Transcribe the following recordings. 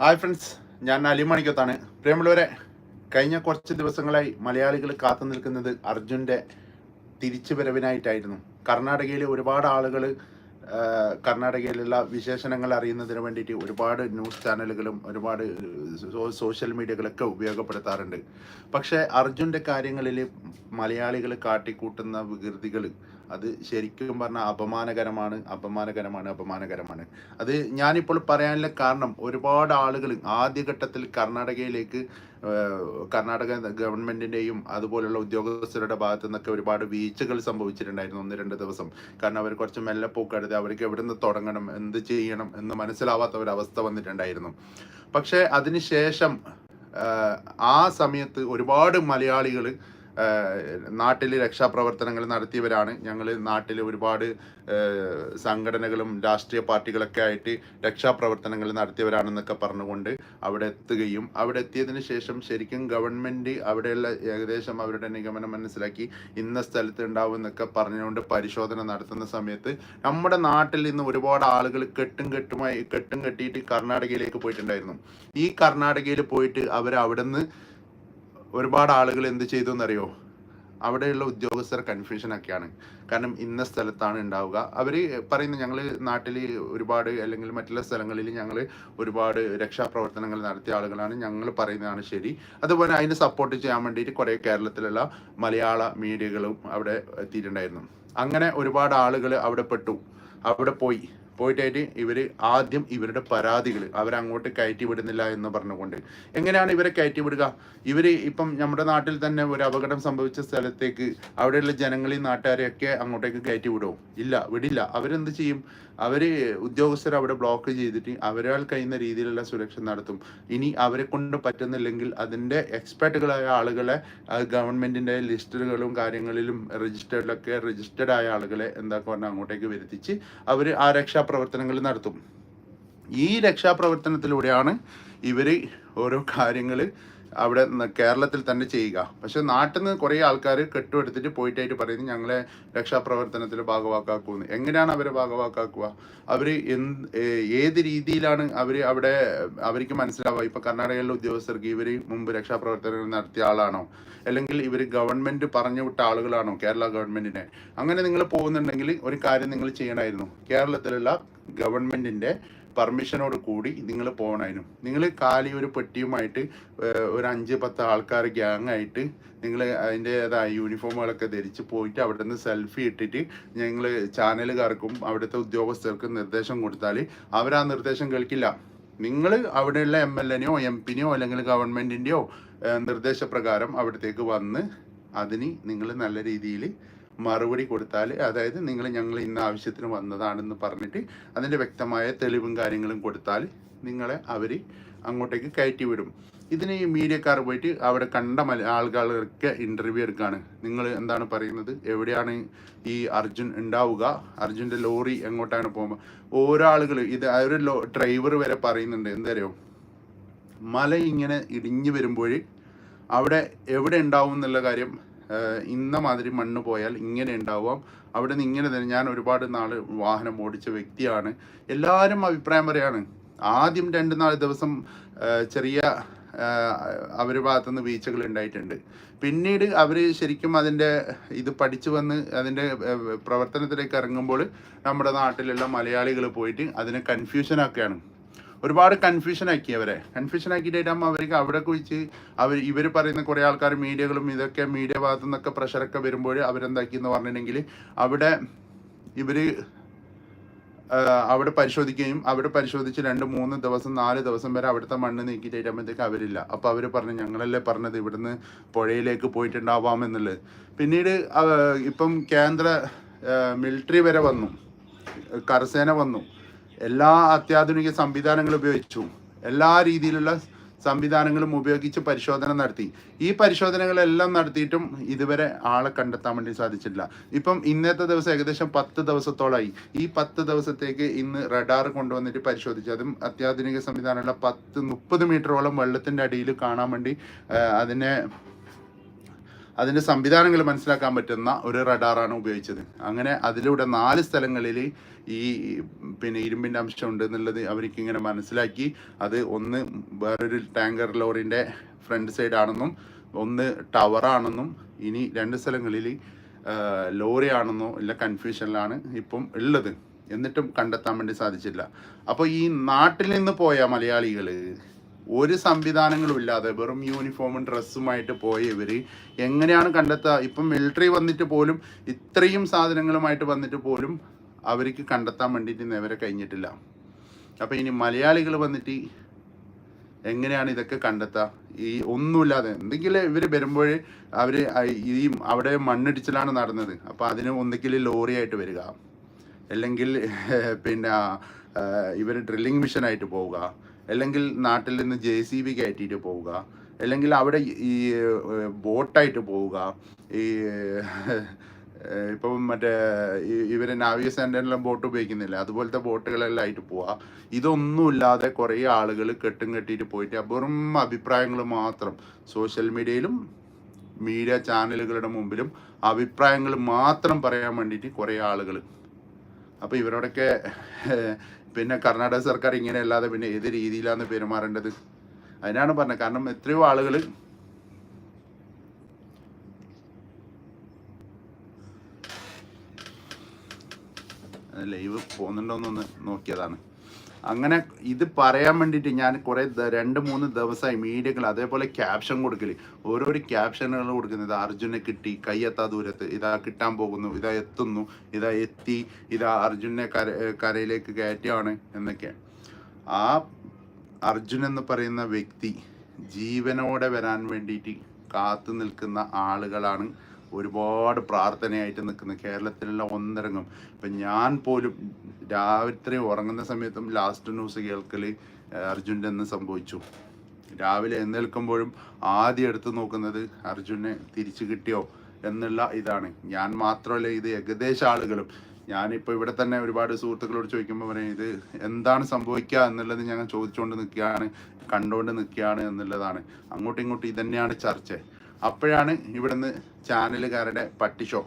Hi friends ഞാൻ അലിമണിക്കത്താണ് പ്രിയമുള്ളവരെ കഴിഞ്ഞ കുറച്ച് ദിവസങ്ങളായി മലയാളികൾ കാത്തു നിൽക്കുന്നത് അർജുന്റെ തിരിച്ചുവരവിനായിട്ടായിരുന്നു. കർണാടകയിലെ ഒരുപാട് ആളുകൾ കർണാടകയിലുള്ള വിശേഷണങ്ങൾ അറിയുന്നതിന് വേണ്ടിയിട്ട് ഒരുപാട് ന്യൂസ് ചാനലുകളും ഒരുപാട് സോഷ്യൽ മീഡിയകളൊക്കെ ഉപയോഗപ്പെടുത്താറുണ്ട്. പക്ഷേ അർജുന്റെ കാര്യങ്ങളിൽ മലയാളികൾ കാട്ടിക്കൂട്ടുന്ന വികൃതികൾ അത് ശരിക്കും പറഞ്ഞാൽ അപമാനകരമാണ് അപമാനകരമാണ് അപമാനകരമാണ്. അത് ഞാനിപ്പോൾ പറയാനുള്ള കാരണം ഒരുപാട് ആളുകൾ ആദ്യഘട്ടത്തിൽ കർണാടകയിലേക്ക് കർണാടക ഗവൺമെന്റിന്റെയും അതുപോലുള്ള ഉദ്യോഗസ്ഥരുടെ ഭാഗത്തു നിന്നൊക്കെ ഒരുപാട് വീഴ്ചകൾ സംഭവിച്ചിട്ടുണ്ടായിരുന്നു ഒന്ന് രണ്ട് ദിവസം. കാരണം അവർ കുറച്ച് മെല്ലെ പോക്കെടുത്ത് അവർക്ക് എവിടെ നിന്ന് തുടങ്ങണം എന്ത് ചെയ്യണം എന്ന് മനസ്സിലാവാത്ത ഒരു അവസ്ഥ വന്നിട്ടുണ്ടായിരുന്നു പക്ഷേ അതിനുശേഷം ആ സമയത്ത് ഒരുപാട് മലയാളികൾ നാട്ടിൽ രക്ഷാപ്രവർത്തനങ്ങൾ നടത്തിയവരാണ്. ഞങ്ങൾ നാട്ടിൽ ഒരുപാട് സംഘടനകളും രാഷ്ട്രീയ പാർട്ടികളൊക്കെ ആയിട്ട് രക്ഷാപ്രവർത്തനങ്ങൾ നടത്തിയവരാണെന്നൊക്കെ പറഞ്ഞുകൊണ്ട് അവിടെ എത്തുകയും അവിടെ എത്തിയതിന് ശേഷം ശരിക്കും ഗവൺമെന്റ് അവിടെയുള്ള ഏകദേശം അവരുടെ നിഗമനം മനസ്സിലാക്കി ഇന്ന സ്ഥലത്ത് ഉണ്ടാവും എന്നൊക്കെ പറഞ്ഞുകൊണ്ട് പരിശോധന നടത്തുന്ന സമയത്ത് നമ്മുടെ നാട്ടിൽ നിന്ന് ഒരുപാട് ആളുകൾ കെട്ടും കെട്ടുമായി കെട്ടും കെട്ടിയിട്ട് കർണാടകയിലേക്ക് പോയിട്ടുണ്ടായിരുന്നു. ഈ കർണാടകയിൽ പോയിട്ട് അവർ അവിടെ നിന്ന് ഒരുപാട് ആളുകൾ എന്ത് ചെയ്തു എന്നറിയോ? അവിടെയുള്ള ഉദ്യോഗസ്ഥർ കൺഫ്യൂഷൻ ഒക്കെയാണ്. കാരണം ഇന്ന സ്ഥലത്താണ് ഉണ്ടാവുക. അവർ പറയുന്നത് ഞങ്ങൾ നാട്ടിൽ ഒരുപാട് അല്ലെങ്കിൽ മറ്റുള്ള സ്ഥലങ്ങളിൽ ഞങ്ങൾ ഒരുപാട് രക്ഷാപ്രവർത്തനങ്ങൾ നടത്തിയ ആളുകളാണ്. ഞങ്ങൾ പറയുന്നതാണ് ശരി. അതുപോലെ അതിന് സപ്പോർട്ട് ചെയ്യാൻ വേണ്ടിയിട്ട് കുറേ കേരളത്തിലുള്ള മലയാള മീഡിയകളും അവിടെ എത്തിയിട്ടുണ്ടായിരുന്നു. അങ്ങനെ ഒരുപാട് ആളുകൾ അവിടെ പെട്ടു. അവിടെ പോയി. പോയിട്ടായിട്ട് ഇവർ ആദ്യം ഇവരുടെ പരാതികൾ അവരങ്ങോട്ട് കയറ്റി വിടുന്നില്ല എന്ന് പറഞ്ഞുകൊണ്ട്. എങ്ങനെയാണ് ഇവരെ കയറ്റി വിടുക? ഇവർ ഇപ്പം നമ്മുടെ നാട്ടിൽ തന്നെ ഒരു അപകടം സംഭവിച്ച സ്ഥലത്തേക്ക് അവിടെയുള്ള ജനങ്ങളെയും നാട്ടുകാരെയൊക്കെ അങ്ങോട്ടേക്ക് കയറ്റി വിടുമോ ഇല്ല വിടില്ല. അവരെന്ത് ചെയ്യും? അവർ ഉദ്യോഗസ്ഥർ അവിടെ ബ്ലോക്ക് ചെയ്തിട്ട് അവരാൾ കഴിയുന്ന രീതിയിലുള്ള സുരക്ഷ നടത്തും. ഇനി അവരെ കൊണ്ട് പറ്റുന്നില്ലെങ്കിൽ അതിന്റെ എക്സ്പെർട്ടുകളായ ആളുകളെ ഗവൺമെന്റിന്റെ ലിസ്റ്റുകളും കാര്യങ്ങളിലും രജിസ്റ്റേർഡിലൊക്കെ രജിസ്റ്റേർഡ് ആയ ആളുകളെ എന്താ പറഞ്ഞാൽ അങ്ങോട്ടേക്ക് വരുത്തിച്ച് അവർ ആ രക്ഷാപ്രവർത്തനങ്ങൾ നടത്തും. ഈ രക്ഷാപ്രവർത്തനത്തിലൂടെയാണ് ഇവർ ഓരോ കാര്യങ്ങൾ അവിടെ കേരളത്തിൽ തന്നെ ചെയ്യുക. പക്ഷെ നാട്ടിൽ നിന്ന് കുറേ ആൾക്കാർ കെട്ടുമെടുത്തിട്ട് പോയിട്ടായിട്ട് പറയുന്നത് ഞങ്ങളെ രക്ഷാപ്രവർത്തനത്തിൽ ഭാഗവാക്കാക്കുമെന്ന് എങ്ങനെയാണ് അവരെ ഭാഗവാക്കാക്കുക? അവർ എന്ത് ഏത് രീതിയിലാണ് അവർ അവിടെ അവർക്ക് മനസ്സിലാവുക? ഇപ്പം കർണാടകയിലെ ഉദ്യോഗസ്ഥർക്ക് ഇവർ മുമ്പ് രക്ഷാപ്രവർത്തനങ്ങൾ നടത്തിയ ആളാണോ? അല്ലെങ്കിൽ ഇവർ ഗവൺമെന്റ് പറഞ്ഞു വിട്ട ആളുകളാണോ കേരള ഗവൺമെന്റിനെ അങ്ങനെ നിങ്ങൾ പോകുന്നുണ്ടെങ്കിൽ ഒരു കാര്യം നിങ്ങൾ ചെയ്യണമായിരുന്നു. കേരളത്തിലുള്ള ഗവൺമെന്റിന്റെ പെർമിഷനോട് കൂടി നിങ്ങൾ പോകണതിനും നിങ്ങൾ കാലി ഒരു പെട്ടിയുമായിട്ട് ഒരു അഞ്ച് പത്ത് ആൾക്കാർ ഗ്യാങ് ആയിട്ട് നിങ്ങൾ അതിന്റെതായ യൂണിഫോമുകളൊക്കെ ധരിച്ച് പോയിട്ട് അവിടെ നിന്ന് സെൽഫി ഇട്ടിട്ട് ഞങ്ങൾ ചാനലുകാർക്കും അവിടുത്തെ ഉദ്യോഗസ്ഥർക്കും നിർദ്ദേശം കൊടുത്താൽ അവർ ആ നിർദ്ദേശം കേൾക്കില്ല. നിങ്ങൾ അവിടെയുള്ള എം എൽ എനെയോ എം പിനെയോ അല്ലെങ്കിൽ ഗവൺമെന്റിന്റെയോ നിർദ്ദേശപ്രകാരം അവിടത്തേക്ക് വന്ന് അതിന് നിങ്ങൾ നല്ല രീതിയിൽ മറുപടി കൊടുത്താൽ അതായത് നിങ്ങൾ ഞങ്ങൾ ഇന്ന ആവശ്യത്തിന് വന്നതാണെന്ന് പറഞ്ഞിട്ട് അതിന്റെ വ്യക്തമായ തെളിവും കാര്യങ്ങളും കൊടുത്താൽ നിങ്ങളെ അവർ അങ്ങോട്ടേക്ക് കയറ്റി വിടും. ഇതിന് ഈ മീഡിയക്കാർ പോയിട്ട് അവിടെ കണ്ട മല ആളുകളൊക്കെ ഇന്റർവ്യൂ എടുക്കുകയാണ് നിങ്ങൾ എന്താണ് പറയുന്നത്? എവിടെയാണ് ഈ അർജുൻ ഉണ്ടാവുക? അർജുന്റെ ലോറി എങ്ങോട്ടാണ് പോകുമ്പോൾ ഓരോ ആളുകൾ ഇത് ഒരു ലോ ഡ്രൈവർ വരെ പറയുന്നുണ്ട്. എന്തറിയോ? മല ഇങ്ങനെ ഇടിഞ്ഞു വരുമ്പോൾ അവിടെ എവിടെ ഉണ്ടാവും എന്നുള്ള കാര്യം ഇന്ന മാതിരി മണ്ണ് പോയാൽ ഇങ്ങനെ ഉണ്ടാവാം. അവിടെ നിന്ന് ഇങ്ങനെ തന്നെ ഞാൻ ഒരുപാട് നാൾ വാഹനം ഓടിച്ച വ്യക്തിയാണ്. എല്ലാവരും അഭിപ്രായം പറയാണ്. ആദ്യം രണ്ട് നാല് ദിവസം ചെറിയ അവരുടെ ഭാഗത്തുനിന്ന് വീഴ്ചകൾ ഉണ്ടായിട്ടുണ്ട്. പിന്നീട് അവർ ശരിക്കും അതിന്റെ ഇത് പഠിച്ചു വന്ന് അതിന്റെ പ്രവർത്തനത്തിലേക്ക് ഇറങ്ങുമ്പോൾ നമ്മുടെ നാട്ടിലുള്ള മലയാളികൾ പോയിട്ട് അതിനെ കൺഫ്യൂഷൻ ഒരുപാട് കൺഫ്യൂഷൻ ആക്കി അവരെ. കൺഫ്യൂഷൻ ആക്കിയിട്ടാകുമ്പോൾ അവർക്ക് അവിടെ കുഴിച്ച് അവർ ഇവർ പറയുന്ന കുറേ ആൾക്കാർ മീഡിയകളും ഇതൊക്കെ മീഡിയ ഭാഗത്തു നിന്നൊക്കെ പ്രഷറൊക്കെ വരുമ്പോൾ അവരെന്താക്കി എന്ന് പറഞ്ഞിട്ടുണ്ടെങ്കിൽ അവിടെ ഇവർ അവിടെ പരിശോധിക്കുകയും അവിടെ പരിശോധിച്ച് രണ്ട് മൂന്ന് ദിവസം നാല് ദിവസം വരെ അവിടുത്തെ മണ്ണ് നീക്കിയിട്ടാകുമ്പോഴത്തേക്ക് അവരില്ല. അപ്പോൾ അവർ പറഞ്ഞു ഞങ്ങളല്ലേ പറഞ്ഞത് ഇവിടുന്ന് പുഴയിലേക്ക് പോയിട്ടുണ്ടാവാം എന്നുള്ളത്. പിന്നീട് ഇപ്പം കേന്ദ്ര മിലിറ്ററി വരെ വന്നു. കരസേന വന്നു. എല്ലാ അത്യാധുനിക സംവിധാനങ്ങളും ഉപയോഗിച്ചു. എല്ലാ രീതിയിലുള്ള സംവിധാനങ്ങളും ഉപയോഗിച്ച് പരിശോധന നടത്തി. ഈ പരിശോധനകളെല്ലാം നടത്തിയിട്ടും ഇതുവരെ ആളെ കണ്ടെത്താൻ വേണ്ടി സാധിച്ചിട്ടില്ല. ഇപ്പം ഇന്നത്തെ ദിവസം ഏകദേശം പത്ത് ദിവസത്തോളമായി ഈ പത്ത് ദിവസത്തേക്ക് ഇന്ന് റഡാർ കൊണ്ടുവന്നിട്ട് പരിശോധിച്ചു. അതും അത്യാധുനിക സംവിധാനമുള്ള പത്ത് മുപ്പത് മീറ്ററോളം വെള്ളത്തിന്റെ അടിയിൽ കാണാൻ വേണ്ടി അതിനെ അതിന്റെ സംവിധാനങ്ങൾ മനസ്സിലാക്കാൻ പറ്റുന്ന ഒരു റഡാറാണ് ഉപയോഗിച്ചത്. അങ്ങനെ അതിലൂടെ നാല് സ്ഥലങ്ങളിൽ ഈ പിന്നെ ഇരുമ്പിന്റെ അംശം ഉണ്ട് എന്നുള്ളത് അവർക്ക് ഇങ്ങനെ മനസ്സിലാക്കി. അത് ഒന്ന് വേറൊരു ടാങ്കർ ലോറിന്റെ ഫ്രണ്ട് സൈഡാണെന്നും ഒന്ന് ടവറാണെന്നും ഇനി രണ്ട് സ്ഥലങ്ങളിൽ ലോറി ആണെന്നോ ഇല്ല കൺഫ്യൂഷനിലാണ് ഇപ്പം ഉള്ളത്. എന്നിട്ടും കണ്ടെത്താൻ വേണ്ടി സാധിച്ചില്ല. അപ്പോൾ ഈ നാട്ടിൽ നിന്ന് പോയ മലയാളികൾ ഒരു സംവിധാനങ്ങളും ഇല്ലാതെ വെറും യൂണിഫോമും ഡ്രസ്സുമായിട്ട് പോയ ഇവർ എങ്ങനെയാണ് കണ്ടെത്തുക ഇപ്പം മിലിറ്ററി വന്നിട്ട് പോലും ഇത്രയും സാധനങ്ങളുമായിട്ട് വന്നിട്ട് പോലും അവർക്ക് കണ്ടെത്താൻ വേണ്ടിയിട്ട് ഇവരെ കഴിഞ്ഞിട്ടില്ല. അപ്പോൾ ഇനി മലയാളികൾ വന്നിട്ട് എങ്ങനെയാണ് ഇതൊക്കെ കണ്ടെത്തുക ഈ ഒന്നുമില്ലാതെ എന്തെങ്കിലും ഇവർ വരുമ്പോഴേ അവർ ഈ അവിടെ മണ്ണിടിച്ചിലാണ് നടന്നത്. അപ്പോൾ അതിന് ലോറി ലോറിയായിട്ട് വരിക. അല്ലെങ്കിൽ പിന്നെ ഇവർ ഡ്രില്ലിംഗ് മിഷനായിട്ട് പോവുക. അല്ലെങ്കിൽ നാട്ടിൽ നിന്ന് ജെ സി ബി കയറ്റിയിട്ട് പോവുക അല്ലെങ്കിൽ അവിടെ ഈ ബോട്ടായിട്ട് പോവുക ഈ ഇപ്പം മറ്റേ ഇവർ നാവിക സെന്ററിലും ബോട്ട് ഉപയോഗിക്കുന്നില്ല? അതുപോലത്തെ ബോട്ടുകളെല്ലാം ആയിട്ട് പോവുക. ഇതൊന്നുമില്ലാതെ കുറേ ആളുകൾ കെട്ടും കെട്ടിയിട്ട് പോയിട്ട് വെറും അഭിപ്രായങ്ങൾ മാത്രം സോഷ്യൽ മീഡിയയിലും മീഡിയ ചാനലുകളുടെ മുമ്പിലും അഭിപ്രായങ്ങൾ മാത്രം പറയാൻ വേണ്ടിയിട്ട് കുറേ ആളുകൾ അപ്പോൾ ഇവരോടൊക്കെ പിന്നെ കർണാടക സർക്കാർ ഇങ്ങനെ അല്ലാതെ പിന്നെ ഏത് രീതിയിലാണ് പെരുമാറേണ്ടത്? അതിനാണ് പറഞ്ഞത്. കാരണം എത്രയോ ആളുകൾ ലൈവ് പോകുന്നുണ്ടോന്നൊന്ന് നോക്കിയതാണ്. അങ്ങനെ ഇത് പറയാൻ വേണ്ടിയിട്ട് ഞാൻ കുറേ രണ്ട് മൂന്ന് ദിവസമായി മീഡിയകൾ അതേപോലെ ക്യാപ്ഷൻ കൊടുക്കൽ ഓരോരോ ക്യാപ്ഷനുകൾ കൊടുക്കുന്നത്. അർജുനെ കിട്ടി കയ്യെത്താ ദൂരത്ത് ഇതാ കിട്ടാൻ പോകുന്നു ഇതാ എത്തുന്നു ഇതാ എത്തി ഇതാ അർജുനെ കര കരയിലേക്ക് കയറ്റുകയാണ് എന്നൊക്കെ. ആ അർജുൻ എന്ന് പറയുന്ന വ്യക്തി ജീവനോടെ വരാൻ വേണ്ടിയിട്ട് കാത്തു നിൽക്കുന്ന ആളുകളാണ് ഒരുപാട് പ്രാർത്ഥനയായിട്ട് നിൽക്കുന്ന. കേരളത്തിലുള്ള ഒന്നിറങ്ങും. ഇപ്പം ഞാൻ പോലും രാത്രി ഉറങ്ങുന്ന സമയത്തും ലാസ്റ്റ് ന്യൂസ് കേൾക്കൽ അർജുന്റെ എന്ന് സംഭവിച്ചു. രാവിലെ എഴുന്നേൽക്കുമ്പോഴും ആദ്യം എടുത്തു നോക്കുന്നത് അർജുനെ തിരിച്ചു കിട്ടിയോ എന്നുള്ള ഇതാണ്. ഞാൻ മാത്രമല്ല ഇത് ഏകദേശം ആളുകളും. ഞാനിപ്പോൾ ഇവിടെ തന്നെ ഒരുപാട് സുഹൃത്തുക്കളോട് ചോദിക്കുമ്പോൾ പറയും ഇത് എന്താണ് സംഭവിക്കുക എന്നുള്ളത് ഞങ്ങൾ ചോദിച്ചുകൊണ്ട് നിൽക്കുകയാണ് കണ്ടുകൊണ്ട് നിൽക്കുകയാണ് എന്നുള്ളതാണ്. അങ്ങോട്ടും ഇങ്ങോട്ടും ഇതന്നെയാണ് ചർച്ച. അപ്പോഴാണ് ഇവിടുന്ന് ചാനലുകാരുടെ പട്ടിഷോ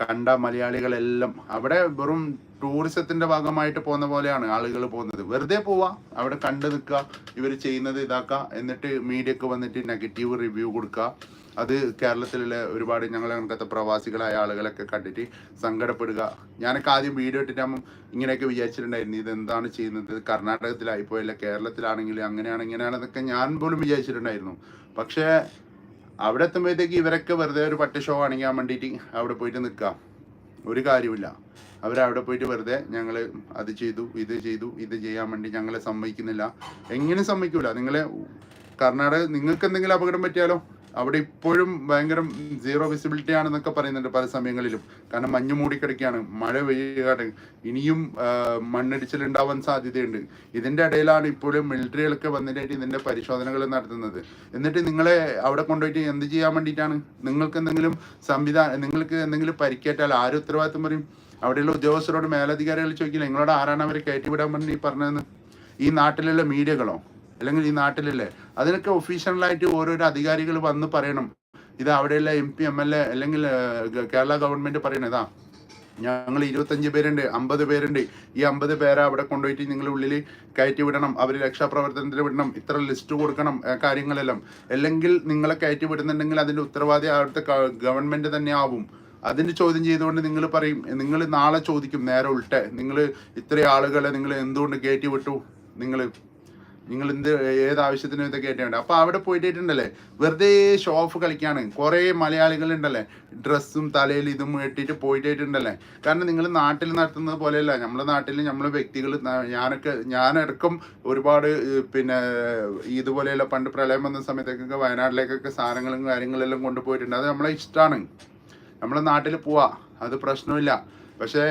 കണ്ട മലയാളികളെല്ലാം അവിടെ വെറും ടൂറിസത്തിന്റെ ഭാഗമായിട്ട് പോകുന്ന പോലെയാണ് ആളുകൾ പോകുന്നത്. വെറുതെ പോവാ അവിടെ കണ്ടു നിൽക്കുക ഇവർ ചെയ്യുന്നത് ഇതാക്കുക എന്നിട്ട് മീഡിയക്ക് വന്നിട്ട് നെഗറ്റീവ് റിവ്യൂ കൊടുക്കുക. അത് കേരളത്തിലുള്ള ഒരുപാട് ഞങ്ങളെ കണക്കത്തെ പ്രവാസികളായ ആളുകളൊക്കെ കണ്ടിട്ട് സങ്കടപ്പെടുക. ഞാനൊക്കെ ആദ്യം വീഡിയോ ഇട്ടിട്ടാകുമ്പോൾ ഇങ്ങനെയൊക്കെ വിചാരിച്ചിട്ടുണ്ടായിരുന്നു ഇത് എന്താണ് ചെയ്യുന്നത്? കർണാടകത്തിലായിപ്പോയല്ല കേരളത്തിലാണെങ്കിലും അങ്ങനെയാണ് ഇങ്ങനെയാണെന്നൊക്കെ ഞാൻ പോലും വിചാരിച്ചിട്ടുണ്ടായിരുന്നു. പക്ഷേ അവിടെ എത്തുമ്പോഴത്തേക്ക് ഇവരൊക്കെ വെറുതെ ഒരു പട്ടി ഷോ കാണിക്കാൻ വേണ്ടിയിട്ട് അവിടെ പോയിട്ട് നിൽക്കാം. ഒരു കാര്യമില്ല അവരവിടെ പോയിട്ട് വെറുതെ ഞങ്ങൾ അത് ചെയ്തു ഇത് ചെയ്തു ഇത് ചെയ്യാൻ വേണ്ടി ഞങ്ങളെ സമ്മതിക്കുന്നില്ല. എങ്ങനെ സമ്മതിക്കൂല. നിങ്ങളെ കർണാടക നിങ്ങൾക്ക് എന്തെങ്കിലും അപകടം പറ്റിയാലോ? അവിടെ ഇപ്പോഴും ഭയങ്കര സീറോ വിസിബിലിറ്റി ആണെന്നൊക്കെ പറയുന്നുണ്ട് പല സമയങ്ങളിലും. കാരണം മഞ്ഞ് മൂടിക്കിടക്കുകയാണ് മഴ പെയ്യുകയാണ്. ഇനിയും മണ്ണിടിച്ചിൽ ഉണ്ടാവാൻ സാധ്യതയുണ്ട്. ഇതിന്റെ ഇടയിലാണ് ഇപ്പോഴും മിലിറ്ററികളൊക്കെ വന്നിട്ട് ഇതിന്റെ പരിശോധനകൾ നടത്തുന്നത്. എന്നിട്ട് നിങ്ങളെ അവിടെ കൊണ്ടുപോയിട്ട് എന്ത് ചെയ്യാൻ വേണ്ടിയിട്ടാണ്? നിങ്ങൾക്ക് എന്തെങ്കിലും സംവിധാനം നിങ്ങൾക്ക് എന്തെങ്കിലും പരിക്കേറ്റാൽ ആര് ഉത്തരവാദിത്വം പറയും? അവിടെയുള്ള ഉദ്യോഗസ്ഥരോട് മേലധികാരികൾ ചോദിക്കില്ല നിങ്ങളോട് ആരാണ് അവരെ കയറ്റിവിടാൻ വേണ്ടി പറഞ്ഞതെന്ന് ഈ നാട്ടിലുള്ള മീഡിയകളോ? അല്ലെങ്കിൽ ഈ നാട്ടിലല്ലേ? അതിനൊക്കെ ഒഫീഷ്യലായിട്ട് ഓരോരോ അധികാരികൾ വന്ന് പറയണം. ഇത് അവിടെയുള്ള M P M L A Kerala government government പറയണതാ. ഞങ്ങൾ ഇരുപത്തഞ്ച് പേരുണ്ട് അമ്പത് പേരുണ്ട്. ഈ അമ്പത് പേരെ അവിടെ കൊണ്ടുപോയിട്ട് നിങ്ങൾ ഉള്ളിൽ കയറ്റി വിടണം. അവർ രക്ഷാപ്രവർത്തനത്തിന് വിടണം. ഇത്ര ലിസ്റ്റ് കൊടുക്കണം കാര്യങ്ങളെല്ലാം. അല്ലെങ്കിൽ നിങ്ങളെ കയറ്റി വിടുന്നുണ്ടെങ്കിൽ അതിന്റെ ഉത്തരവാദി അവിടുത്തെ ഗവൺമെന്റ് തന്നെ ആവും. അതിന് ചോദ്യം ചെയ്തുകൊണ്ട് നിങ്ങൾ പറയും നിങ്ങൾ നാളെ ചോദിക്കും നേരെ ഉൾട്ടെ. നിങ്ങൾ ഇത്രയും ആളുകളെ നിങ്ങൾ എന്തുകൊണ്ട് കയറ്റി വിട്ടു? നിങ്ങൾ നിങ്ങൾ എന്ത് ഏത് ആവശ്യത്തിനും ഇതൊക്കെ വേണ്ട അപ്പോൾ അവിടെ പോയിട്ടുണ്ടല്ലേ വെറുതെ ഷോ ഓഫ് കളിക്കാണ്. കുറേ മലയാളികളുണ്ടല്ലേ? ഡ്രസ്സും തലയിൽ ഇതും ഇട്ടിട്ട് പോയിട്ടുണ്ടല്ലേ കാരണം നിങ്ങൾ നാട്ടിൽ നടത്തുന്നത് പോലെയല്ല. നമ്മളെ നാട്ടിൽ നമ്മളെ വ്യക്തികൾ ഞാനൊക്കെ ഞാനടക്കം ഒരുപാട് പിന്നെ ഇതുപോലെയുള്ള പണ്ട് പ്രളയം വന്ന സമയത്തേക്കൊക്കെ വയനാട്ടിലേക്കൊക്കെ സാധനങ്ങളും കാര്യങ്ങളെല്ലാം കൊണ്ടുപോയിട്ടുണ്ട്. അത് നമ്മളെ ഇഷ്ടമാണ് നമ്മളെ നാട്ടിൽ പോവാ. അത് പ്രശ്നമില്ല. പക്ഷേ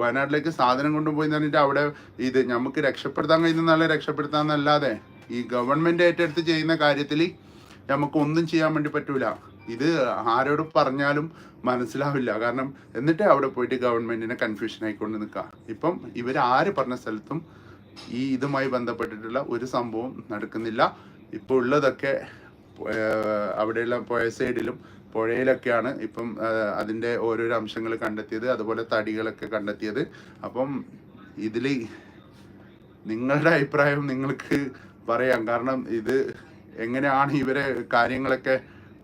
വയനാട്ടിലേക്ക് സാധനം കൊണ്ടുപോയി എന്ന് പറഞ്ഞിട്ട് അവിടെ ഇത് നമുക്ക് രക്ഷപ്പെടുത്താൻ കഴിയുന്ന നല്ല രക്ഷപ്പെടുത്താന്നല്ലാതെ ഈ ഗവൺമെന്റ് ഏറ്റെടുത്ത് ചെയ്യുന്ന കാര്യത്തിൽ നമുക്ക് ഒന്നും ചെയ്യാൻ വേണ്ടി പറ്റൂല. ഇത് ആരോട് പറഞ്ഞാലും മനസ്സിലാവില്ല. കാരണം എന്നിട്ട് അവിടെ പോയിട്ട് ഗവൺമെന്റിനെ കൺഫ്യൂഷൻ ആയിക്കൊണ്ട് നിൽക്കുക ഇപ്പം ഇവർ ആര് പറഞ്ഞ സ്ഥലത്തും ഈ ഇതുമായി ബന്ധപ്പെട്ടിട്ടുള്ള ഒരു സംഭവം നടക്കുന്നില്ല. ഇപ്പോൾ ഉള്ളതൊക്കെ അവിടെയുള്ള പുഴ സൈഡിലും പുഴയിലൊക്കെയാണ് ഇപ്പം അതിന്റെ ഓരോരോ അംശങ്ങൾ കണ്ടെത്തിയത് അതുപോലെ തടികളൊക്കെ കണ്ടെത്തിയത്. അപ്പം ഇതിൽ നിങ്ങളുടെ അഭിപ്രായം നിങ്ങൾക്ക് പറയാം. കാരണം ഇത് എങ്ങനെയാണ് ഇവരെ കാര്യങ്ങളൊക്കെ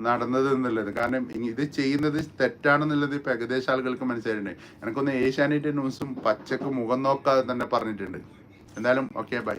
നടന്നത് എന്നുള്ളത്. കാരണം ഇത് ചെയ്യുന്നത് തെറ്റാണെന്നുള്ളത് ഇപ്പം ഏകദേശം ആളുകൾക്ക് മനസ്സിലായിട്ടുണ്ട്. എനിക്കൊന്ന് ഏഷ്യാനെറ്റ് ന്യൂസും പച്ചക്ക് മുഖം നോക്കാതെ തന്നെ പറഞ്ഞിട്ടുണ്ട്. എന്തായാലും ഓക്കെ ബൈ.